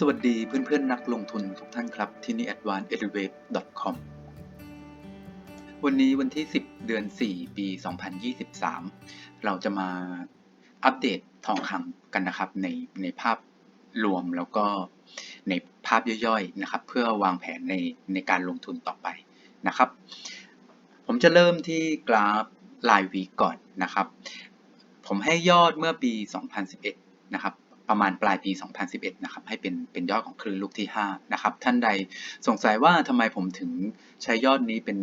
สวัสดีเพื่อนๆ นักลงทุนทุกท่านครับที่นี่ advancedelevator.com วันนี้วันที่ 10 เดือน 4 ปี 2023 เราจะมาอัปเดตทองคำกันนะครับในในภาพรวมแล้วก็ในภาพย่อยๆนะครับ เพื่อวางแผนในในการลงทุนต่อไปนะครับ ผมจะเริ่มที่กราฟรายวีก่อนนะครับ ผมให้ยอดเมื่อปี 2011 นะครับ ประมาณปลายปี 2011 นะครับ ให้เป็นเป็นยอดของคลื่นลูกที่ 5 นะครับ ท่านใดสงสัยว่าทำไมผมถึงใช้ยอดนี้เป็น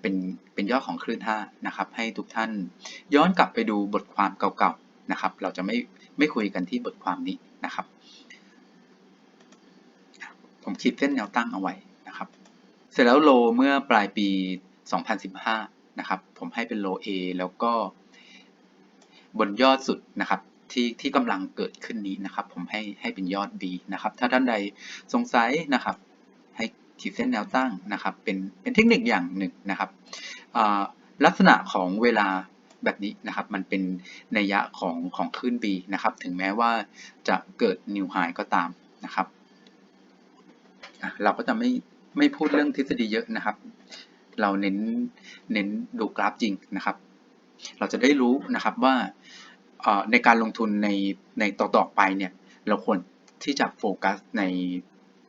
เป็นเป็นยอดของคลื่น 5 นะครับ ให้ทุกท่านย้อนกลับไปดูบทความเก่าๆ นะครับ เราจะไม่ไม่คุยกันที่บทความนี้นะครับ ผมขีดเส้นแนวตั้งเอาไว้นะครับ เสร็จแล้วโลเมื่อปลายปี 2015 นะครับ ผมให้เป็นโล A แล้วก็บนยอดสุดนะครับ ที่ที่กำลังเกิดขึ้นนี้นะครับ ผมให้ให้เป็นยอด B นะครับ ถ้าท่านใดสงสัยนะครับ ให้ขีดเส้นแนวตั้งนะครับ เป็นเป็นเทคนิคอย่างหนึ่งนะครับลักษณะของเวลาแบบนี้นะครับมันเป็นนัยยะของของคลื่น B นะครับ ถึงแม้ว่าจะเกิดนิวไฮก็ตามนะครับเราก็จะไม่ไม่พูดเรื่องทฤษฎีเยอะนะครับ เราเน้นเน้นดูกราฟจริงนะครับ เราจะได้รู้นะครับว่า ในการลงทุนในในต่อๆไปเนี่ยเราควรที่จะโฟกัสใน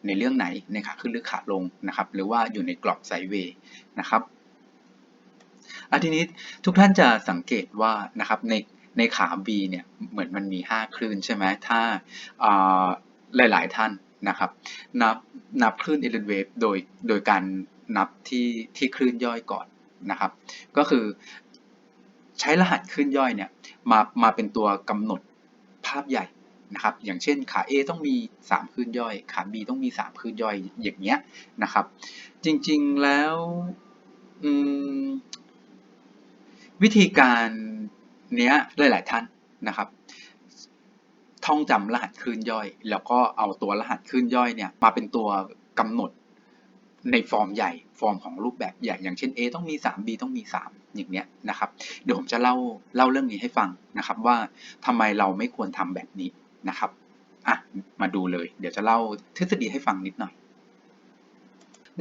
ในเรื่องไหนในขาขึ้นหรือขาลงนะครับ หรือว่าอยู่ในกรอบไซเวย์นะครับอันทีนี้ทุกท่านจะสังเกตว่านะครับในในขา B เนี่ยเหมือนมันมี 5 คลื่นใช่ไหมถ้าหลาย ๆ ท่านนะครับ นับนับคลื่นเอเลนเวฟโดยโดยการนับที่ที่คลื่นย่อยก่อนนะครับ ก็คือใช้รหัสคลื่นย่อยเนี่ย มามาเป็นตัวกำหนดภาพใหญ่นะครับ อย่างเช่นขา A ต้องมี3คลื่นย่อย ขา B ต้องมี3คลื่นย่อยอย่างเงี้ยนะครับ จริงๆแล้ววิธีการเนี้ยหลาย ๆ ท่านนะครับท่องจำรหัสคลื่นย่อย แล้วก็เอาตัวรหัสคลื่นย่อยเนี่ยมาเป็นตัวกำหนด ในฟอร์มใหญ่ฟอร์มของรูปแบบใหญ่ อย่างเช่น A ต้องมี 3 B ต้องมี 3 อย่างเนี้ยนะครับ เดี๋ยวผมจะเล่าเล่าเรื่องนี้ให้ฟังนะครับว่าทำไมเราไม่ควรทำแบบนี้นะครับอะมาดูเลย เดี๋ยวจะเล่าทฤษฎีให้ฟังนิดหน่อย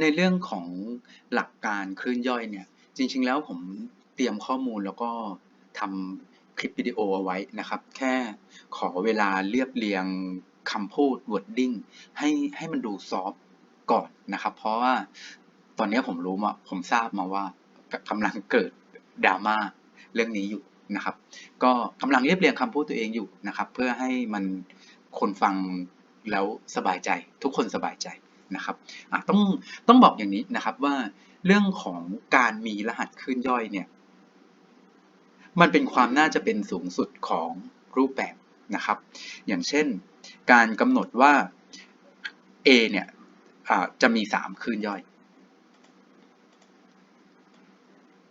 ในเรื่องของหลักการคลื่นย่อยเนี่ยจริง ๆ แล้วผมเตรียมข้อมูลแล้วก็ทำคลิปวิดีโอเอาไว้นะครับ แค่ขอเวลาเรียบเรียงคำพูด wording ให้ให้มันดูซอฟ ก่อนนะครับ เพราะว่าตอนนี้ผมรู้มาผมทราบมาว่ากำลังเกิดดราม่าเรื่องนี้อยู่นะครับ ก็กำลังเรียบเรียงคำพูดตัวเองอยู่นะครับ เพื่อให้มันคนฟังแล้วสบายใจ ทุกคนสบายใจนะครับต้องต้องบอกอย่างนี้นะครับว่าเรื่องของการมีรหัสขึ้นย่อยเนี่ย มันเป็นความน่าจะเป็นสูงสุดของรูปแบบนะครับ อย่างเช่น การกำหนดว่า A เนี่ย จะมี 3 คลื่นย่อย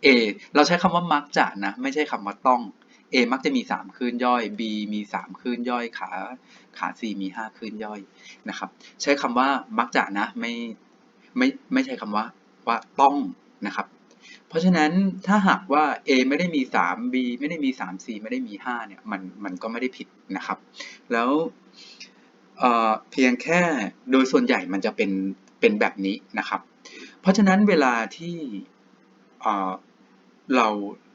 A เราใช้คำว่ามักจะนะ ไม่ใช่คำว่าต้อง A มักจะมี 3 คลื่นย่อย B มี 3 คลื่นย่อย ขาขา C มี 5 คลื่นย่อยนะครับ ใช้คำว่ามักจะนะไม่ไม่ไม่ใช่คำว่าว่าต้องนะครับ เพราะฉะนั้นถ้าหากว่า A ไม่ได้มี 3 B ไม่ได้มี 3 C ไม่ได้มี 5 เนี่ย มันมันก็ไม่ได้ผิดนะครับ แล้ว เพียงแค่โดยส่วนใหญ่มันจะเป็นเป็นแบบนี้นะครับ เพราะฉะนั้นเวลาที่เรา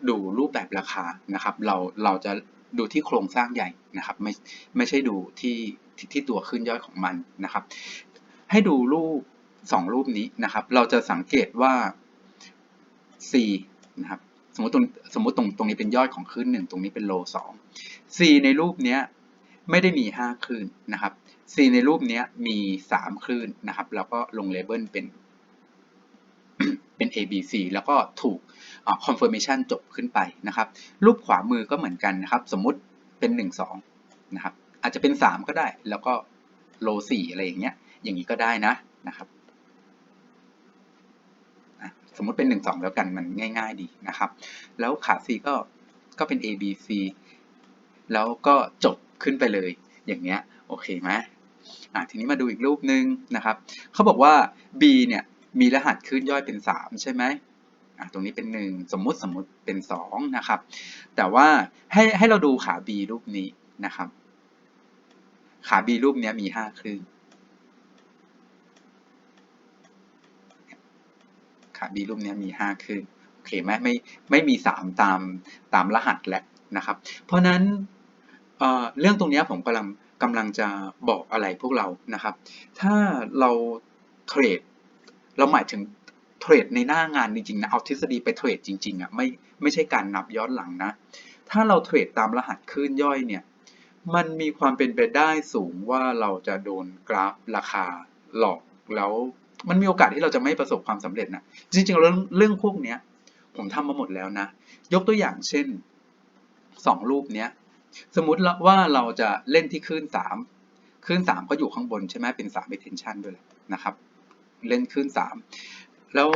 ดูรูปแบบราคานะครับ เราเราจะดูที่โครงสร้างใหญ่นะครับ ไม่ไม่ใช่ดูที่ที่ตัวขึ้นย่อยของมันนะครับ ให้ดูรูปสองรูปนี้นะครับ เราจะสังเกตว่า C นะครับสมมติตรงสมมติตรงตรงนี้เป็นยอดของขึ้นหนึ่งตรงนี้เป็นโลสอง C ในรูปนี้ไม่ได้มี5คลื่นนะครับ C ในรูปนี้มี 3 คลื่นนะครับ แล้วก็ลงเลเบลเป็นเป็น A B C แล้วก็ถูก confirmation จบขึ้นไปนะครับ รูปขวามือก็เหมือนกันนะครับ สมมุติเป็น 1 2 นะครับ อาจจะเป็น 3 ก็ได้ แล้วก็โล4อะไรอย่างเงี้ย อย่างนี้ก็ได้นะนะครับ สมมุติเป็น 1 2 แล้วกันมันง่าย ๆ ดีนะครับ แล้วขา C ก็ก็เป็น A B C แล้วก็จบขึ้นไปเลยอย่างเงี้ย โอเคไหม ทีนี้มาดูอีกรูปหนึ่งนะครับเขาบอกว่า b เนี่ยมีรหัสขึ้นย่อยเป็น 3 ใช่ไหมตรงนี้เป็น 1 สมมุติสมมุติเป็น2นะครับ แต่ว่าให้ให้เราดูขา b รูปนี้นะครับ ขา b รูปนี้มี 5 คลื่นขา b รูปนี้มี 5 คลื่นโอเคไหมไม่ไม่มี 3 ตามตามรหัสแหละนะครับ เพราะนั้นเเรื่องตรงนี้ผมกำลัง กำลังจะบอกอะไรพวกเรานะครับ ถ้าเราเทรดเราหมายถึงเทรดในหน้างานจริงๆนะเอาทฤษฎีไปเทรดจริงๆอะไม่ไม่ใช่การนับย้อนหลังนะ ถ้าเราเทรดตามรหัสคลื่นย่อยเนี่ยมันมีความเป็นไปได้สูงว่าเราจะโดนกราฟราคาหลอกแล้วมันมีโอกาสที่เราจะไม่ประสบความสำเร็จนะจริงๆเรื่องเรื่องพวกเนี้ยผมทำมาหมดแล้วนะ ยกตัวอย่างเช่นสองรูปเนี้ย สมมติว่าเราจะเล่นที่คลื่นสามคลื่นสามก็อยู่ข้างบนใช่ไหมเป็นสาม attention ด้วยนะครับ เล่นคลื่นสามแล้ว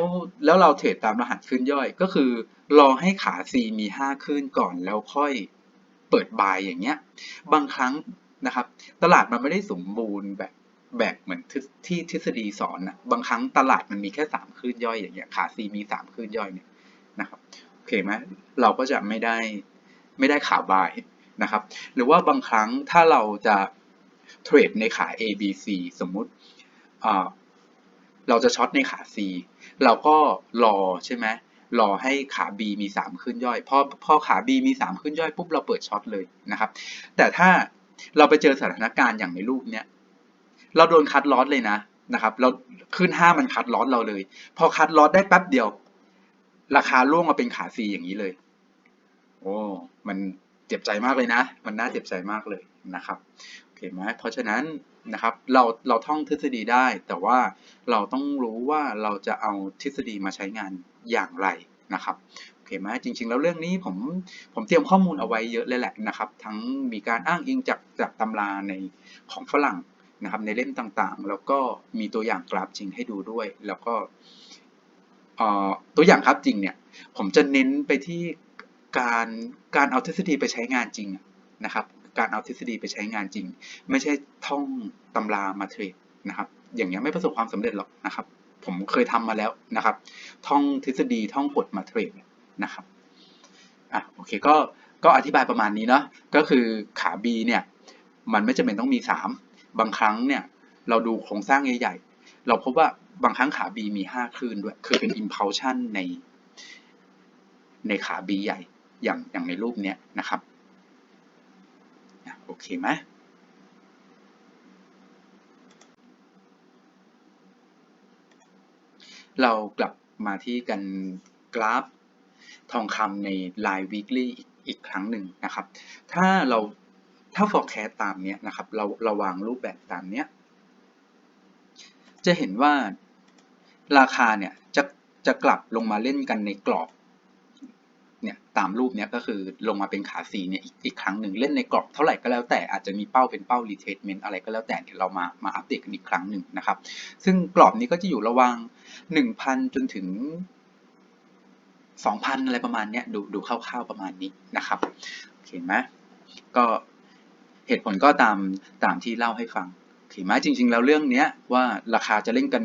แล้วเราเทรดตามรหัสคลื่นย่อยก็คือ รอให้ขา C มีห้าคลื่นก่อนแล้วค่อยเปิดบายอย่างเงี้ย บางครั้งนะครับ ตลาดมันไม่ได้สมบูรณ์แบบแบบเหมือนที่ทฤษฎีสอนนะบางครั้งตลาดมันมีแค่สามคลื่นย่อยอย่างเงี้ย ขา C มีสามคลื่นย่อยเนี่ยนะครับ โอเคไหมเราก็จะไม่ได้ไม่ได้ขาบาย นะครับ หรือว่าบางครั้งถ้าเราจะเทรดในขา A B C สมมุติเราจะช็อตในขา C เราก็รอใช่ไหมรอให้ขา B มี 3 ขึ้นย่อย พอพอขา B มี 3 ขึ้นย่อยปุ๊บเราเปิดช็อตเลยนะครับ แต่ถ้าเราไปเจอสถานการณ์อย่างในรูปเนี้ย เราโดนคัดลอสเลยนะนะครับ เราขึ้น 5 มันคัดลอสเราเลย พอคัดลอสได้แป๊บเดียว ราคาล่วงมาเป็นขา C อย่างนี้เลย โอ้ มัน เจ็บใจมากเลยนะ มันน่าเจ็บใจมากเลยนะครับโอเคไหมเพราะฉะนั้นนะครับเราเราท่องทฤษฎีได้ แต่ว่าเราต้องรู้ว่าเราจะเอาทฤษฎีมาใช้งานอย่างไรนะครับโอเคไหมจริง ๆ แล้วเรื่องนี้ผมผมเตรียมข้อมูลเอาไว้เยอะเลยแหละนะครับ ทั้งมีการอ้างอิงจากจากตำราในของฝรั่งนะครับในเล่มต่างๆ แล้วก็มีตัวอย่างกราฟจริงให้ดูด้วย แล้วก็ตัวอย่างกราฟจริงเนี่ยผมจะเน้นไปที่ การการเอาทฤษฎีไปใช้งานจริงนะครับ การเอาทฤษฎีไปใช้งานจริง ไม่ใช่ท่องตำรามาเทรดนะครับ อย่างนี้ไม่ประสบความสำเร็จหรอกนะครับ ผมเคยทำมาแล้วนะครับ ท่องทฤษฎีท่องกฎมาเทรดนะครับอะโอเคก็ก็อธิบายประมาณนี้เนาะก็คือขา B เนี่ยมันไม่จำเป็นต้องมี 3 บางครั้งเนี่ยเราดูโครงสร้างใหญ่ๆ เราพบว่าบางครั้งขา B มี 5 คลื่นด้วย คือเป็น impulsion ในในขา B ใหญ่ อย่างอย่างในรูปเนี้ยนะครับโอเคไหมเรากลับมาที่กันกราฟทองคำใน Line Weekly อีกครั้งหนึ่งนะครับ ถ้าเราถ้า forecast ตามเนี้ยนะครับ เราเราวางรูปแบบตามเนี้ย จะเห็นว่าราคาเนี่ยจะจะกลับลงมาเล่นกันในกรอบ เนี่ยตามรูปเนี้ยก็คือลงมาเป็นขาสีเนี่ยอีกอีกครั้งหนึ่งเล่นในกรอบเท่าไหร่ก็แล้วแต่อาจจะมีเป้าเป็นเป้า retracement อะไรก็แล้วแต่เดี๋ยวเรามามาอัปเดตกันอีกครั้งหนึ่งนะครับ ซึ่งกรอบนี้ก็จะอยู่ระหว่าง 1,000 จนถึง 2,000 อะไรประมาณเนี้ยดูดูคร่าวๆประมาณนี้นะครับเห็นไหมก็เหตุผลก็ตามตามที่เล่าให้ฟังเห็นไหมจริง ๆ แล้วเรื่องเนี้ยว่าราคาจะเล่นกัน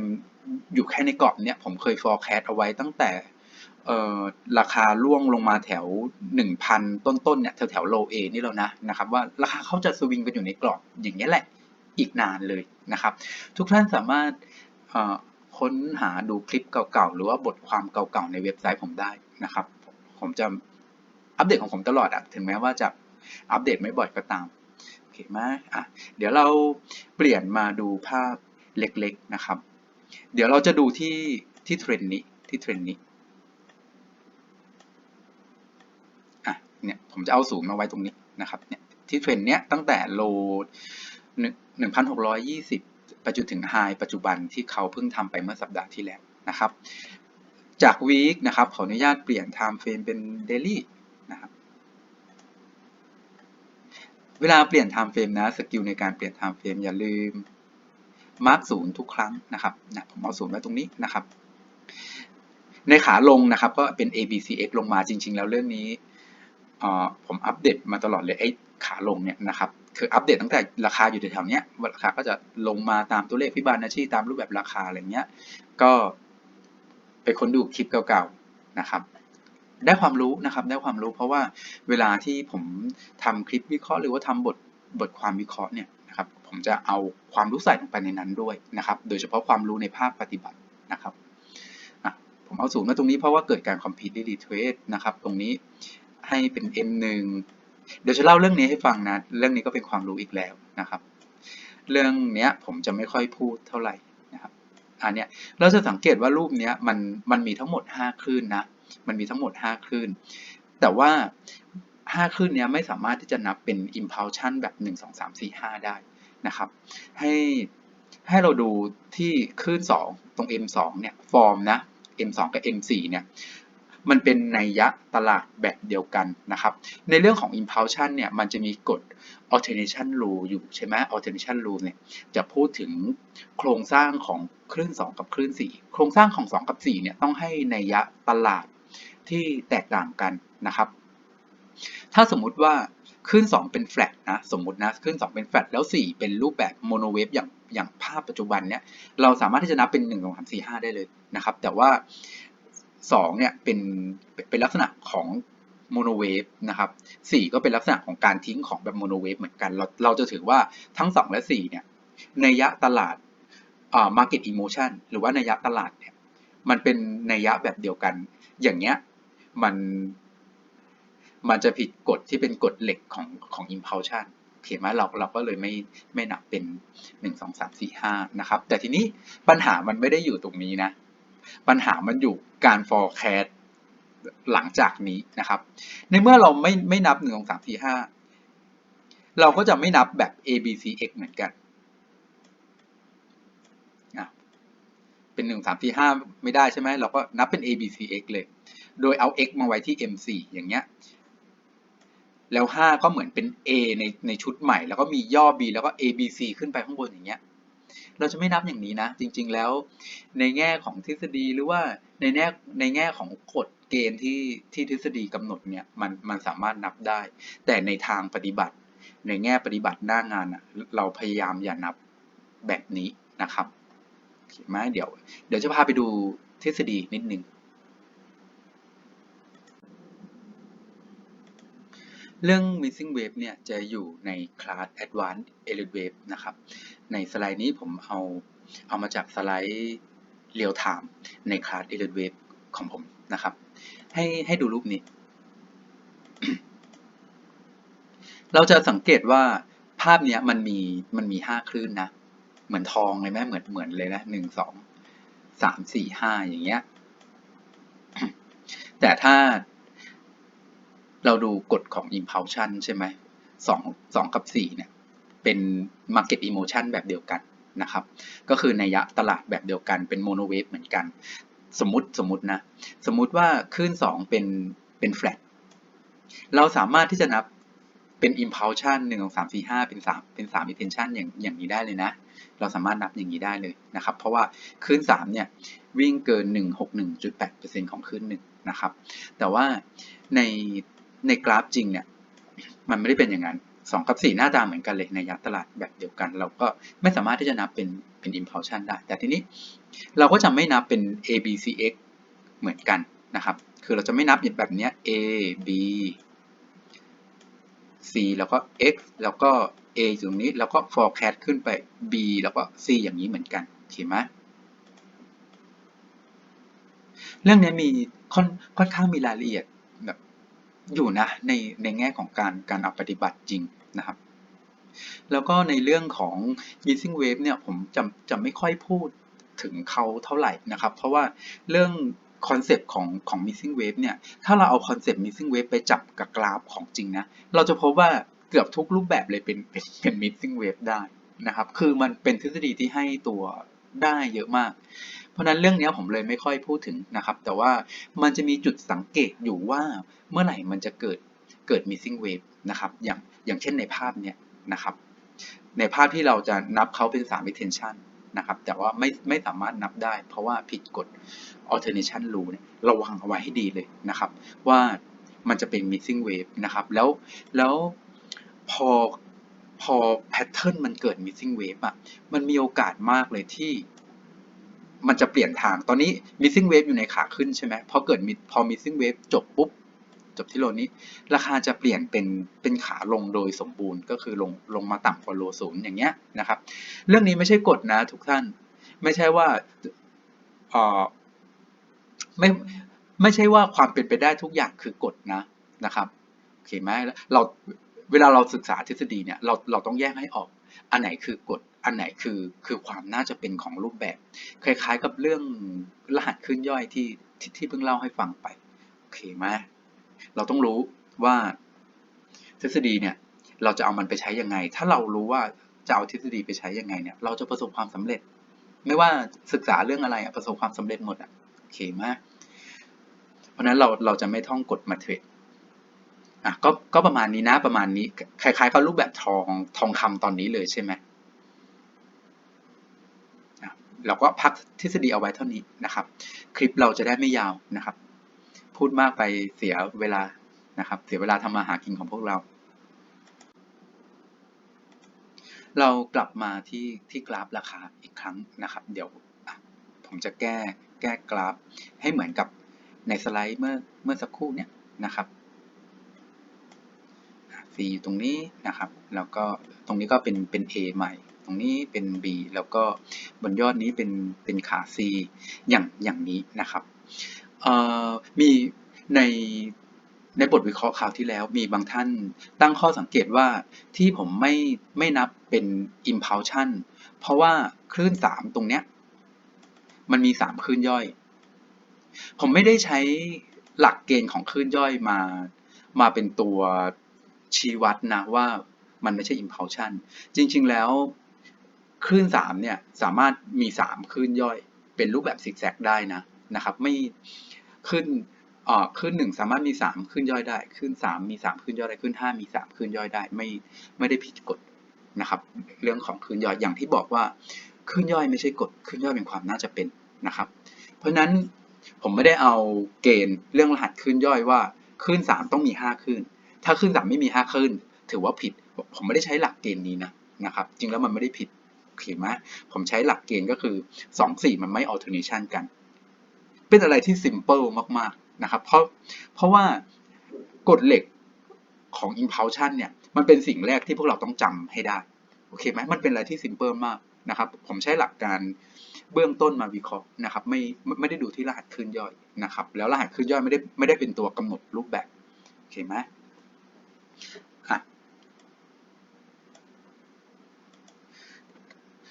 อยู่แค่ในกรอบเนี้ยผมเคย forecast เอาไว้ตั้งแต่ ราคาล่วงลงมาแถว 1,000 ต้นๆเนี่ยแถวแถวโลเอนี่แล้วนะนะครับว่าราคาเขาจะสวิงกันอยู่ในกรอบอย่างนี้แหละอีกนานเลยนะครับ ทุกท่านสามารถค้นหาดูคลิปเก่าๆ หรือว่าบทความเก่าๆ ในเว็บไซต์ผมได้นะครับ ผมจะอัปเดตของผมตลอดอะถึงแม้ว่าจะอัปเดตไม่บ่อยก็ตามโอเคไหมอะเดี๋ยวเราเปลี่ยนมาดูภาพเล็กๆนะครับ เดี๋ยวเราจะดูที่ที่เทรนนี้ที่เทรนนี้ เนี่ยผมจะเอาศูนย์มาไว้ตรงนี้นะครับเนี่ยที่เทรนเนี้ยตั้งแต่โลหนึ่งพันหกร้อยยี่สิบไปจนถึงไฮปัจจุบันที่เขาเพิ่งทำไปเมื่อสัปดาห์ที่แล้วนะครับ จากวีคนะครับขออนุญาตเปลี่ยนไทม์เฟรมเป็นเดลี่นะครับเวลาเปลี่ยนไทม์เฟรมนะสกิลในการเปลี่ยนไทม์เฟรมอย่าลืมมาร์กศูนย์ทุกครั้งนะครับนะผมเอาศูนย์ไว้ตรงนี้นะครับ ในขาลงนะครับก็เป็น ABCX ลงมาจริง ๆ แล้วเรื่องนี้ ผมอัปเดตมาตลอดเลยไอ้ขาลงเนี่ยนะครับคืออัปเดตตั้งแต่ราคาอยู่แถวๆนี้ราคาก็จะลงมาตามตัวเลขฟิบานัชชีตามรูปแบบราคาอะไรเงี้ย ก็ไปค้นดูคลิปเก่าๆนะครับ ได้ความรู้นะครับ ได้ความรู้เพราะว่าเวลาที่ผมทำคลิปวิเคราะห์หรือว่าทำบทบทความวิเคราะห์เนี่ยนะครับ ผมจะเอาความรู้ใส่ลงไปในนั้นด้วยนะครับ โดยเฉพาะความรู้ในภาคปฏิบัตินะครับผมเอาศูนย์มาตรงนี้เพราะว่าเกิดการ completely trace นะครับ ตรงนี้ ให้เป็น m1 เดี๋ยวจะเล่าเรื่องนี้ให้ฟังนะ เรื่องนี้ก็เป็นความรู้อีกแล้วนะครับ เรื่องเนี้ยผมจะไม่ค่อยพูดเท่าไหร่นะครับ อันเนี้ยเราจะสังเกตว่ารูปเนี้ยมันมันมีทั้งหมด 5 คลื่นนะ มันมีทั้งหมด 5 คลื่น แต่ว่า 5 คลื่นเนี้ยไม่สามารถที่จะนับเป็น impulsion แบบ 1 2 3 4 5 ได้นะครับ ให้ให้เราดูที่คลื่น 2 ตรง m2 เนี่ย ฟอร์มนะ m2 กับ m4 เนี่ย มันเป็นนัยยะตลาดแบบเดียวกันนะครับ ในเรื่องของ impulsion เนี่ยมันจะมีกฎ alternation rule อยู่ใช่ไหม alternation rule เนี่ยจะพูดถึงโครงสร้างของคลื่น 2 กับคลื่น 4 โครงสร้างของ 2 กับ 4 เนี่ยต้องให้นัยยะตลาดที่แตกต่างกันนะครับ ถ้าสมมุติว่าคลื่น 2 เป็น flat นะสมมตินะคลื่น 2 เป็น flat แล้ว 4 เป็นรูปแบบ mono wave อย่างอย่างภาพปัจจุบันเนี่ยเราสามารถที่จะนับเป็น 1 2 3 4 5 ได้เลยนะครับ แต่ว่า 2เนี่ยเป็นเป็นลักษณะของ mono wave นะครับ4ก็เป็นลักษณะของการทิ้งของแบบ mono wave เหมือนกันเราเราจะถือว่าทั้ง 2 และ4เนี่ยนยะตลาดอ่า market emotion หรือว่านยะตลาดเนี่ยมันเป็นนยะแบบเดียวกัน อย่างเงี้ยมันมันจะผิดกฎที่เป็นกฎเหล็กของของ impulsion เขียนมาเราเราก็เลยไม่ไม่นับเป็น 1 2 3 4 5 นะครับ แต่ทีนี้ปัญหามันไม่ได้อยู่ตรงนี้นะ ปัญหามันอยู่การ forecast หลังจากนี้นะครับ ในเมื่อเราไม่ไม่นับ1 2 3 4 5 เราก็จะไม่นับแบบ a b c x เหมือนกันอะเป็น 1 3 4 5 ไม่ได้ใช่ไหม เราก็นับเป็น a b c x เลย โดยเอา x มาไว้ที่ m 4อย่างเงี้ย แล้ว 5 ก็เหมือนเป็น a ในในชุดใหม่ แล้วก็มีย่อ b แล้วก็ a b c ขึ้นไปข้างบนอย่างเงี้ย เราจะไม่นับอย่างนี้นะ จริง ๆ แล้วในแง่ของทฤษฎีหรือว่าในแง่ในแง่ของกฎเกณฑ์ที่ที่ทฤษฎีกำหนดเนี่ยมันมันสามารถนับได้ แต่ในทางปฏิบัติ ในแง่ปฏิบัติหน้างานเราพยายามอย่านับแบบนี้นะครับเห็นไหมเดี๋ยว เดี๋ยวจะพาไปดูทฤษฎีนิดนึง เรื่อง missing wave เนี่ยจะอยู่ในคลาส advanced elite wave นะครับ ในสไลด์นี้ผมเอาเอามาจากสไลด์ real time ในคลาส elite wave ของผมนะครับ ให้ให้ดูรูปนี้ เราจะสังเกตว่าภาพเนี้ยมันมีมันมีห้าคลื่นนะ เหมือนทองเลยไหมเหมือนเหมือนเลยนะหนึ่งสองสามสี่ห้าอย่างเงี้ย แต่ถ้า เราดูกฎของ impulsion ใช่ไหมสองสองกับสี่เนี่ยเป็น market emotion แบบเดียวกันนะครับ ก็คือในยะตลาดแบบเดียวกันเป็น mono wave เหมือนกัน สมมติสมมตินะ สมมติว่าคลื่นสองเป็นเป็น flat เราสามารถที่จะนับเป็น impulsion หนึ่งสองสามสี่ห้าเป็นสามเป็นสาม intention อย่างอย่างนี้ได้เลยนะ เราสามารถนับอย่างนี้ได้เลยนะครับ เพราะว่าคลื่นสามเนี่ยวิ่งเกิน 161.8%ของคลื่นหนึ่งนะครับ แต่ว่าใน ในกราฟจริงเนี่ยมันไม่ได้เป็นอย่างนั้นสองกับสี่หน้าตาเหมือนกันเลยในยักษ์ตลาดแบบเดียวกัน เราก็ไม่สามารถที่จะนับเป็นเป็น impulsion ได้ แต่ทีนี้เราก็จะไม่นับเป็น a b c x เหมือนกันนะครับ คือเราจะไม่นับแบบนี้ a b c แล้วก็ x แล้วก็ a อยู่ตรงนี้แล้วก็ forecast ขึ้นไป b แล้วก็ c อย่างนี้เหมือนกันเห็นไหมเรื่องนี้มีค่อนค่อนข้างมีรายละเอียด อยู่นะในในแง่ของการการเอาปฏิบัติจริงนะครับ แล้วก็ในเรื่องของ missing wave เนี่ยผมจะจะไม่ค่อยพูดถึงเขาเท่าไหร่นะครับ เพราะว่าเรื่องคอนเซปต์ของของ missing wave เนี่ย ถ้าเราเอาคอนเซปต์ missing wave ไปจับกับกราฟของจริงนะ เราจะพบว่าเกือบทุกรูปแบบเลยเป็นเป็นเป็น missing wave ได้นะครับ คือมันเป็นทฤษฎีที่ให้ตัวได้เยอะมาก ราะนั้นเรื่องนี้ผมเลยไม่ค่อยพูดถึงนะครับ แต่ว่ามันจะมีจุดสังเกตอยู่ว่าเมื่อไหร่มันจะเกิดเกิด missing wave นะครับอย่างอย่างเช่นในภาพเนี้ยนะครับ ในภาพที่เราจะนับเขาเป็น3 extension นะครับ แต่ว่าไม่ไม่สามารถนับได้ เพราะว่าผิดกฎ alternation rule เนี่ยระวังเอาไว้ให้ดีเลยนะครับ ว่ามันจะเป็น missing wave นะครับ แล้วแล้วพอพอ pattern มันเกิด missing wave อะมันมีโอกาสมากเลยที่ มันจะเปลี่ยนทางตอนนี้ missing wave อยู่ในขาขึ้นใช่ไหมพอเกิดพอ missing wave จบปุ๊บ จบที่โลนี้ ราคาจะเปลี่ยนเป็นเป็นขาลงโดยสมบูรณ์ก็คือลงลงมาต่ำกว่าโลศูนย์อย่างเงี้ยนะครับ เรื่องนี้ไม่ใช่กฎนะทุกท่าน ไม่ใช่ว่าเออไม่ไม่ใช่ว่าความเป็นไปได้ทุกอย่างคือกฎนะนะครับโอเคไหมเราเวลาเราศึกษาทฤษฎีเนี่ยเราเราต้องแยกให้ออก อันไหนคือกฎ อันไหนคือคือความน่าจะเป็นของรูปแบบ คล้ายๆกับเรื่องรหัสขึ้นย่อยที่ที่ที่เพิ่งเล่าให้ฟังไปโอเคไหมเราต้องรู้ว่าทฤษฎีเนี่ยเราจะเอามันไปใช้ยังไง ถ้าเรารู้ว่าจะเอาทฤษฎีไปใช้ยังไงเนี่ย เราจะประสบความสำเร็จ ไม่ว่าศึกษาเรื่องอะไรประสบความสำเร็จหมดอะโอเคไหมเพราะนั้นเราเราจะไม่ท่องกฎมาเทรดอะก็ก็ประมาณนี้นะประมาณนี้ คล้ายๆกับรูปแบบทองทองคำตอนนี้เลยใช่ไหมอะ เราก็พักทฤษฎีเอาไว้เท่านี้นะครับ คลิปเราจะได้ไม่ยาวนะครับ พูดมากไปเสียเวลานะครับ เสียเวลาทำมาหากินของพวกเรา เรากลับมาที่ที่กราฟราคาอีกครั้งนะครับ เดี๋ยวผมจะแก้แก้กราฟ ให้เหมือนกับในสไลด์เมื่อเมื่อสักครู่เนี้ยนะครับ C อยู่ตรงนี้นะครับ แล้วก็ตรงนี้ก็เป็นเป็น A ใหม่ ตรงนี้เป็น B แล้วก็บนยอดนี้เป็นเป็นขา C อย่างอย่างนี้นะครับมีในในบทวิเคราะห์คราวที่แล้วมีบางท่านตั้งข้อสังเกตว่าที่ผมไม่ไม่นับเป็น impulsion เพราะว่าคลื่น 3 ตรงเนี้ยมันมี 3 คลื่นย่อย ผมไม่ได้ใช้หลักเกณฑ์ของคลื่นย่อยมามาเป็นตัวชี้วัดนะว่ามันไม่ใช่ impulsion จริง ๆ แล้ว คลื่น3เนี่ยสามารถมี 3 คลื่นย่อย เป็นรูปแบบซิกแซกได้นะนะครับ ไม่ขึ้นอ่าคลื่นหนึ่งสามารถมี 3 คลื่นย่อยได้คลื่น3มี 3 คลื่นย่อยได้คลื่น5มี 3 คลื่นย่อยได้ ไม่ไม่ได้ผิดกฎนะครับ เรื่องของคลื่นย่อยอย่างที่บอกว่าคลื่นย่อยไม่ใช่กฎคลื่นย่อยเป็นความน่าจะเป็นนะครับ เพราะฉะนั้นผมไม่ได้เอาเกณฑ์เรื่องรหัสคลื่นย่อยว่าคลื่น3ต้องมี 5 คลื่น ถ้าคลื่น3ไม่มี 5 คลื่น ถือว่าผิด ผมไม่ได้ใช้หลักเกณฑ์นี้นะนะครับ จริงแล้วมันไม่ได้ผิด โอเคไหมผมใช้หลักเกณฑ์ก็คือ 2 4 มันไม่ alternation กัน เป็นอะไรที่ simple มากๆนะครับ เพราะเพราะว่ากฎเหล็กของ impulsion เนี่ย มันเป็นสิ่งแรกที่พวกเราต้องจำให้ได้ โอเคไหมมันเป็นอะไรที่ simple มากนะครับ ผมใช้หลักการเบื้องต้นมาวิเคราะห์นะครับ ไม่ไม่ได้ดูที่รหัสคลื่นย่อยนะครับ แล้วรหัสคลื่นย่อยไม่ได้ไม่ได้เป็นตัวกำหนดรูปแบบ โอเคไหมอะ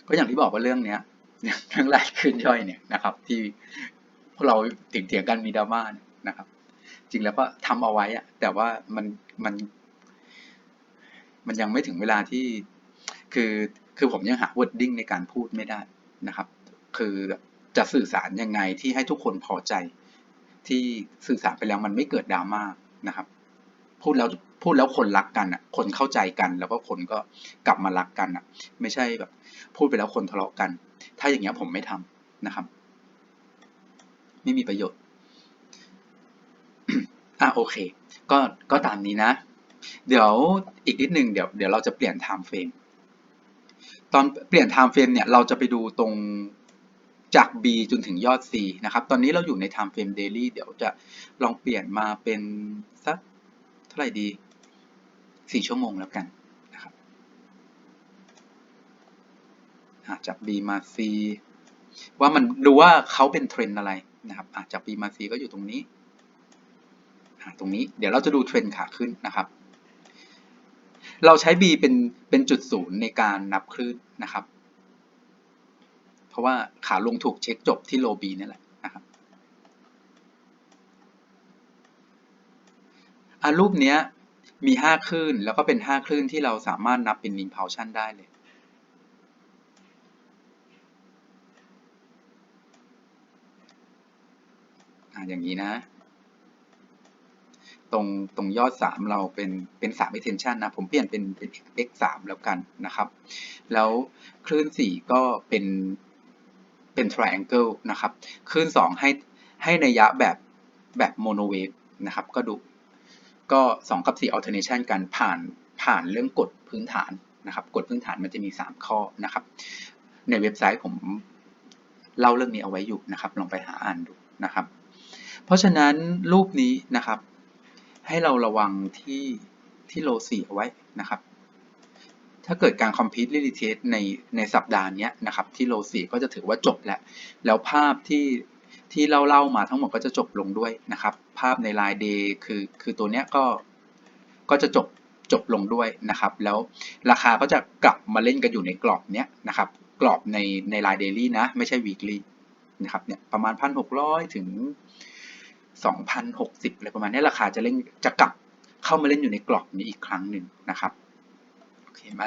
ก็อย่างที่บอกว่าเรื่องเนี้ยเรื่องรหัสคลื่นย่อยเนี่ยนะครับ ที่พวกเราเถียงๆกันมีดราม่านนะครับ จริงแล้วก็ทำเอาไว้อะแต่ว่ามันมัน มันยังไม่ถึงเวลาที่คือคือผมยังหา wording ในการพูดไม่ได้นะครับ คือจะสื่อสารยังไงที่ให้ทุกคนพอใจ ที่สื่อสารไปแล้วมันไม่เกิดดราม่านะครับ พูดแล้วพูดแล้วคนรักกันอะ คนเข้าใจกัน แล้วก็คนก็กลับมารักกันอะ ไม่ใช่แบบ พูดไปแล้วคนทะเลาะกัน ถ้าอย่างเงี้ยผมไม่ทำนะครับ ไม่มีประโยชน์อะโอเค ก็ก็ตามนี้นะ เดี๋ยวอีกนิดนึงเดี๋ยวเดี๋ยวเราจะเปลี่ยน time frame ตอนเปลี่ยน time frame เนี่ยเราจะไปดูตรงจาก B จนถึงยอด C นะครับ ตอนนี้เราอยู่ใน time frame daily เดี๋ยวจะลองเปลี่ยนมาเป็นสักเท่าไหร่ดี 4 ชั่วโมงแล้วกันนะครับ จาก B มา C ว่ามันดูว่าเขาเป็นเทรนด์อะไรนะครับจาก B มา C ก็อยู่ตรงนี้ตรงนี้เดี๋ยวเราจะดูเทรนด์ขาขึ้นนะครับ เราใช้ B เป็นเป็นจุดศูนย์ในการนับคลื่นนะครับ เพราะว่าขาลงถูกเช็คจบที่โล B นี่แหละนะครับอารูปเนี้ยมี 5 คลื่น แล้วก็เป็น 5 คลื่นที่เราสามารถนับเป็น impulsion ได้เลย อย่างนี้นะ ตรงตรงยอด 3 เราเป็นเป็น3 extension นะ ผมเปลี่ยนเป็นเป็น x 3แล้วกันนะครับ แล้วคลื่น 4 ก็เป็นเป็น triangle นะครับ คลื่น 2 ให้ให้นัยยะแบบแบบ mono wave นะครับ ก็ดูก็ 2 กับ 4 alternation กันผ่านผ่านเรื่องกฎพื้นฐานนะครับ กฎพื้นฐานมันจะมี 3 ข้อนะครับ ในเว็บไซต์ผมเล่าเรื่องนี้เอาไว้อยู่นะครับ ลองไปหาอ่านดูนะครับ เพราะฉะนั้นรูปนี้นะครับ ให้เราระวังที่ที่โล4เอาไว้นะครับ ถ้าเกิดการ complete retest ในในสัปดาห์นี้นะครับ ที่โล4ก็จะถือว่าจบแล้ว แล้วภาพที่ที่เล่าเล่ามาทั้งหมดก็จะจบลงด้วยนะครับ ภาพในรายเดย์คือคือตัวเนี้ยก็ก็จะจบจบลงด้วยนะครับ แล้วราคาก็จะกลับมาเล่นกันอยู่ในกรอบเนี้ยนะครับ กรอบในในรายเดลี่นะ ไม่ใช่ weekly นะครับเนี่ยประมาณพันหกร้อยถึง สองพันหกสิบอะไรประมาณนี้ราคาจะเล่นจะกลับเข้ามาเล่นอยู่ในกรอบนี้อีกครั้งหนึ่งนะครับโอเคไหม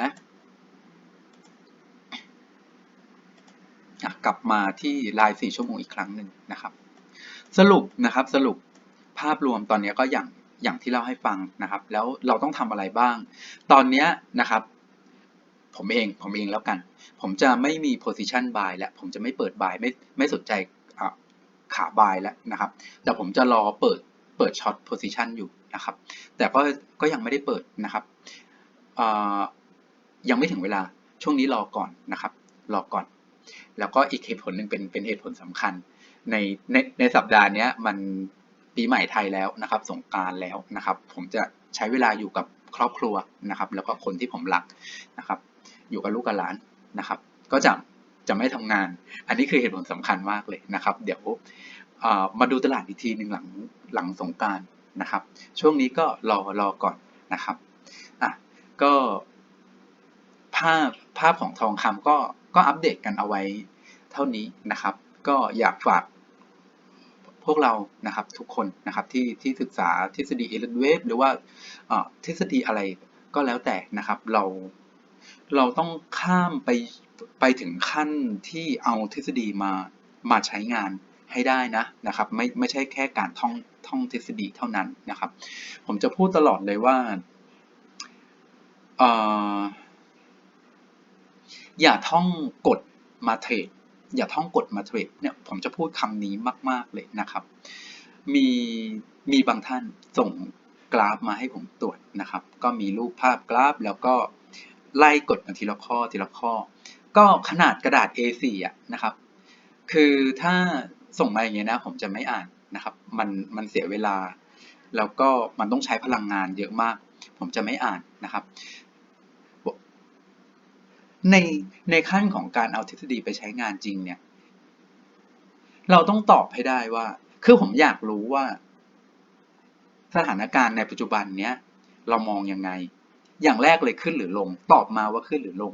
กลับมาที่รายสี่ชั่วโมงอีกครั้งหนึ่งนะครับ สรุปนะครับสรุปภาพรวมตอนนี้ก็อย่างอย่างที่เล่าให้ฟังนะครับ แล้วเราต้องทำอะไรบ้าง ตอนนี้นะครับ ผมเองผมเองแล้วกัน ผมจะไม่มี position buy แล้วผมจะไม่เปิด buy ไม่ไม่สนใจ ขา buy แล้วนะครับแต่ผมจะรอเปิดเปิด short position อยู่นะครับ แต่ก็ก็ยังไม่ได้เปิดนะครับยังไม่ถึงเวลาช่วงนี้รอก่อนนะครับ รอก่อน แล้วก็อีกเหตุผลหนึ่งเป็นเป็นเหตุผลสำคัญ ในในในสัปดาห์นี้มันปีใหม่ไทยแล้วนะครับ สงกรารแล้วนะครับ ผมจะใช้เวลาอยู่กับครอบครัวนะครับ แล้วก็คนที่ผมรักนะครับ อยู่กับลูกกับหลานนะครับ ก็จะ จะไม่ทำงาน อันนี้คือเหตุผลสำคัญมากเลยนะครับ เดี๋ยวมาดูตลาดอีกทีหนึ่งหลังหลังสงการนะครับ ช่วงนี้ก็รอรอก่อนนะครับอะก็ภาพภาพของทองคำก็ก็อัปเดตกันเอาไว้เท่านี้นะครับ ก็อยากฝากพวกเรานะครับทุกคนนะครับที่ที่ศึกษาทฤษฎีเอเลนเวฟหรือว่าทฤษฎีอะไรก็แล้วแต่นะครับ เรา เราต้องข้ามไปไปถึงขั้นที่เอาทฤษฎีมามาใช้งานให้ได้นะนะครับ ไม่ไม่ใช่แค่การท่องท่องทฤษฎีเท่านั้นนะครับ ผมจะพูดตลอดเลยว่าอ่ออย่าท่องกฎมาเทรดอย่าท่องกฎมาเทรดเนี่ยผมจะพูดคำนี้มาก ๆเลยนะครับ มีมีบางท่านส่งกราฟมาให้ผมตรวจนะครับ ก็มีรูปภาพกราฟแล้วก็ ไล่กดมาทีละข้อทีละข้อ ก็ขนาดกระดาษ A4 อะนะครับ คือถ้าส่งมาอย่างเงี้ยนะผมจะไม่อ่านนะครับ มันมันเสียเวลา แล้วก็มันต้องใช้พลังงานเยอะมาก ผมจะไม่อ่านนะครับในในขั้นของการเอาทฤษฎีไปใช้งานจริงเนี่ย เราต้องตอบให้ได้ว่า คือผมอยากรู้ว่า สถานการณ์ในปัจจุบันเนี้ยเรามองยังไง อย่างแรกเลยขึ้นหรือลง ตอบมาว่าขึ้นหรือลง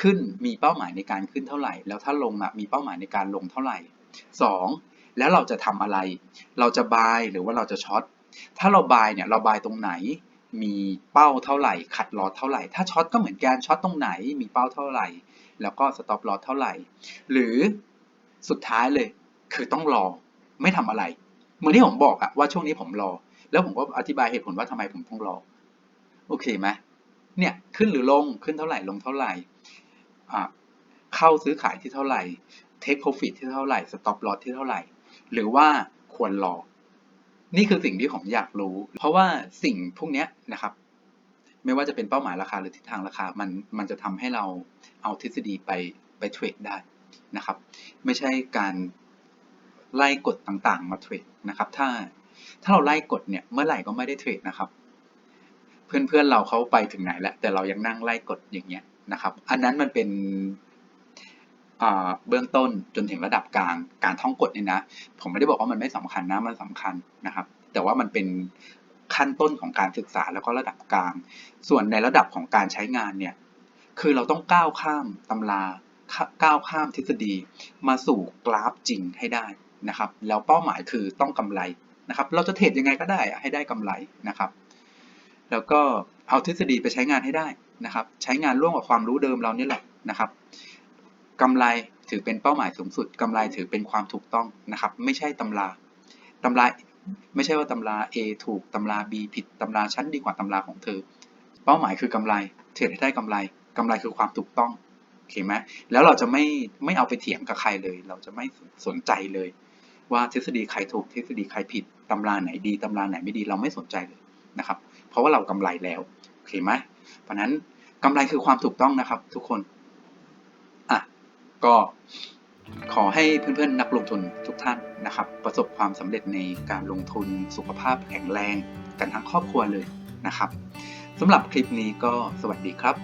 ขึ้นมีเป้าหมายในการขึ้นเท่าไหร่ แล้วถ้าลงอะมีเป้าหมายในการลงเท่าไหร่สองแล้วเราจะทำอะไร เราจะบายหรือว่าเราจะช็อต ถ้าเราบายเนี่ยเราบายตรงไหน มีเป้าเท่าไหร่ ขัดลอตเท่าไหร่ ถ้าช็อตก็เหมือนกันช็อตตรงไหน มีเป้าเท่าไหร่ แล้วก็สต็อปลอตเท่าไหร่ หรือสุดท้ายเลย คือต้องรอ ไม่ทำอะไร เหมือนที่ผมบอกอะว่าช่วงนี้ผมรอ แล้วผมก็อธิบายเหตุผลว่าทำไมผมต้องรอ โอเคไหม เนี่ยขึ้นหรือลงขึ้นเท่าไหร่ลงเท่าไหร่เข้าซื้อขายที่เท่าไหร่ take profit ที่เท่าไหร่ stop loss ที่เท่าไหร่ หรือว่าควรรอ นี่คือสิ่งที่ผมอยากรู้ เพราะว่าสิ่งพวกนี้นะครับ ไม่ว่าจะเป็นเป้าหมายราคาหรือทิศทางราคา มันมันจะทำให้เราเอาทฤษฎีไปไปเทรดได้นะครับ ไม่ใช่การไล่กฎต่างๆ มาเทรดนะครับ ถ้าถ้าเราไล่กฎเนี่ยเมื่อไหร่ก็ไม่ได้เทรดนะครับ เพื่อนๆเราเขาไปถึงไหนแล้วแต่เรายังนั่งไล่กฎอย่างเงี้ยนะครับ อันนั้นมันเป็นเบื้องต้นจนถึงระดับกลางการท่องกฎเนี่ยนะ ผมไม่ได้บอกว่ามันไม่สำคัญนะมันสำคัญนะครับ แต่ว่ามันเป็นขั้นต้นของการศึกษาแล้วก็ระดับกลาง ส่วนในระดับของการใช้งานเนี่ย คือเราต้องก้าวข้ามตำราก้าวข้ามทฤษฎีมาสู่กราฟจริงให้ได้นะครับ แล้วเป้าหมายคือต้องกำไรนะครับ เราจะเทรดยังไงก็ได้ให้ได้กำไรนะครับ แล้วก็เอาทฤษฎีไปใช้งานให้ได้นะครับ ใช้งานร่วมกับความรู้เดิมเรานี่แหละนะครับกำไรถือเป็นเป้าหมายสูงสุดกำไรถือเป็นความถูกต้องนะครับ ไม่ใช่ตำราตำราไม่ใช่ว่าตำรา A ถูกตำรา B ผิดตำราชั้นดีกว่าตำราของเธอ เป้าหมายคือกำไรเทรดให้ได้กำไรกำไรคือความถูกต้องโอเคไหมแล้วเราจะไม่ไม่เอาไปเถียงกับใครเลย เราจะไม่สนใจเลย ว่าทฤษฎีใครถูกทฤษฎีใครผิดตำราไหนดีตำราไหนไม่ดีเราไม่สนใจเลยนะครับ ราะว่าเรากำไรแล้วโอเคไหมเพราะนั้นกำไรคือความถูกต้องนะครับทุกคนอะก็ขอให้เพื่อนๆนักลงทุนทุกท่านนะครับ ประสบความสำเร็จในการลงทุนสุขภาพแข็งแรงกันทั้งครอบครัวเลยนะครับสำหรับคลิปนี้ก็สวัสดีครับ